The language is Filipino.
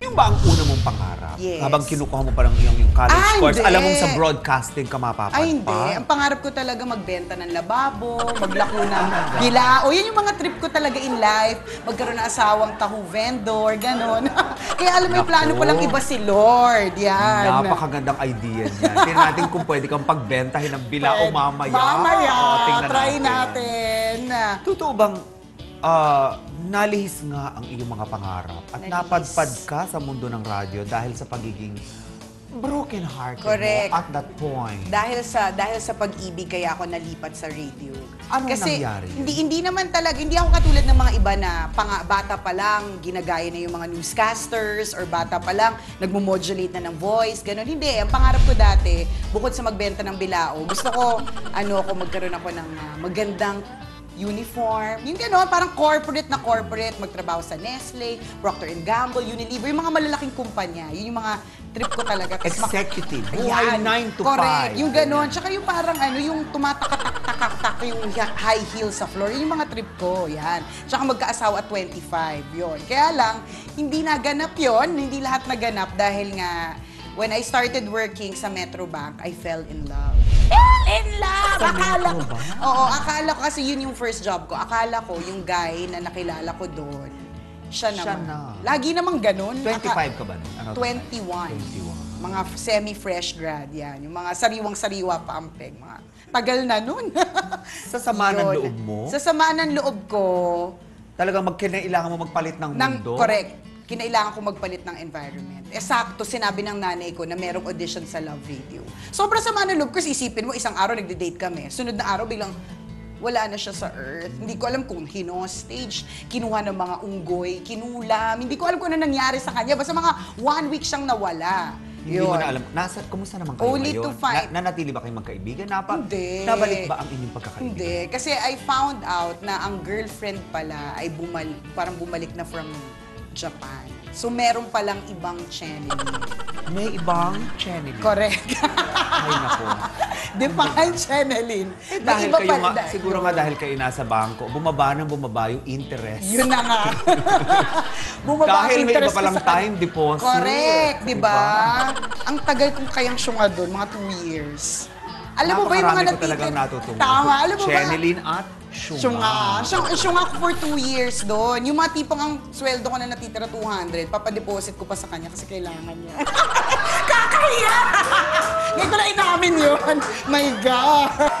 Yung ba ang una mong pangarap? Yes. Habang kinukuha mo parang yung, yung college Ah, course, hindi. alam mong sa broadcasting ka mapapadpa? Ay, hindi. Ang pangarap ko talaga magbenta ng lababo, maglako ng bilao. Yan yung mga trip ko talaga in life. Magkaroon ng asawang tahu vendor, ganon. Kaya alam mo, yung plano ko lang iba si Lord. Yan. Napakagandang idea niyan. Tingnan natin kung pwede kang pagbentahin ng bilao mamaya. Mamaya. Tingnan try natin. Totoo bang ah, nalihis nga ang iyong mga pangarap at Nalihis. napadpad ka sa mundo ng radyo dahil sa pagiging broken Correct. mo at that point? Dahil sa dahil sa pag-ibig kaya ako nalipat sa radio. Anong Kasi nangyari? hindi hindi naman talaga hindi ako katulad ng mga iba na panga, bata pa lang ginagaya na yung mga newscasters or bata pa lang nagmo-modulate na ng voice, ganun. Hindi, ang pangarap ko dati bukod sa magbenta ng bilao, gusto ko ano ako magkaroon ako ng ah, magandang uniform. Yung gano'n, parang corporate na corporate, magtrabaho sa Nestle, Procter Gamble, Unilever, yung mga malalaking kumpanya. Yun yung mga trip ko talaga. Mak- Executive. Ayan. Buhay 9 to 5. Correct. Yung ganon. Tsaka yung parang ano, yung tumatakatak-takak yung hi- high heel sa floor. Yun yung mga trip ko. Yan. Tsaka magkaasawa at 25. Yun. Kaya lang, hindi naganap yon Hindi lahat naganap dahil nga, when I started working sa Metrobank, I fell in love. Fell in love! Sa akala ko. Oo, akala ko kasi yun yung first job ko. Akala ko yung guy na nakilala ko doon, siya naman. Siya na. Lagi namang ganun. 25 Aka- ka ba? Ano, 21. 21. Mga semi-fresh grad yan. Yung mga sariwang-sariwa pa ang peg. Mga tagal na nun. Sa sama ng loob mo? Sa sama ng loob ko, Talagang magkinailangan mo magpalit ng ng, mundo? correct, kinailangan ko magpalit ng environment. Eh, sakto, sinabi ng nanay ko na merong audition sa Love Radio. Sobrang sama ng loob ko, kasi isipin mo, isang araw nagde-date kami. Sunod na araw, biglang wala na siya sa earth. Hindi ko alam kung hino-stage, kinuha ng mga unggoy, kinulam. Hindi ko alam kung ano nangyari sa kanya. Basta mga one week siyang nawala. Hindi mo Yun. na alam. Nasa, kumusta naman kayo Only ngayon? to find- Na, nanatili ba kayong magkaibigan? Napa, Hindi. Nabalik ba ang inyong pagkakaibigan? Hindi. Kasi I found out na ang girlfriend pala ay bumal parang bumalik na from Japan. So, meron palang ibang channeling. May ibang channeling. Correct. Ay, nako. Define channeling. Eh, May dahil iba kayo pa- nga, siguro nga dahil kayo nasa bangko, bumaba nang bumaba yung interest. Yun na nga. Bumaba Dahil ang may iba interest ko palang sa kanya. time deposit. Correct, di ba? Diba? Ang tagal kong kayang syunga doon, mga two years. Alam mo ba yung mga Napakarami ko talagang natutungo. Tama, alam mo ba? Channeling at syunga. Syunga. Syunga, syunga ko for two years doon. Yung mga tipong ang sweldo ko na natitira 200, papadeposit ko pa sa kanya kasi kailangan niya. Kakahiya! Ngayon ko lang inamin yun. My God!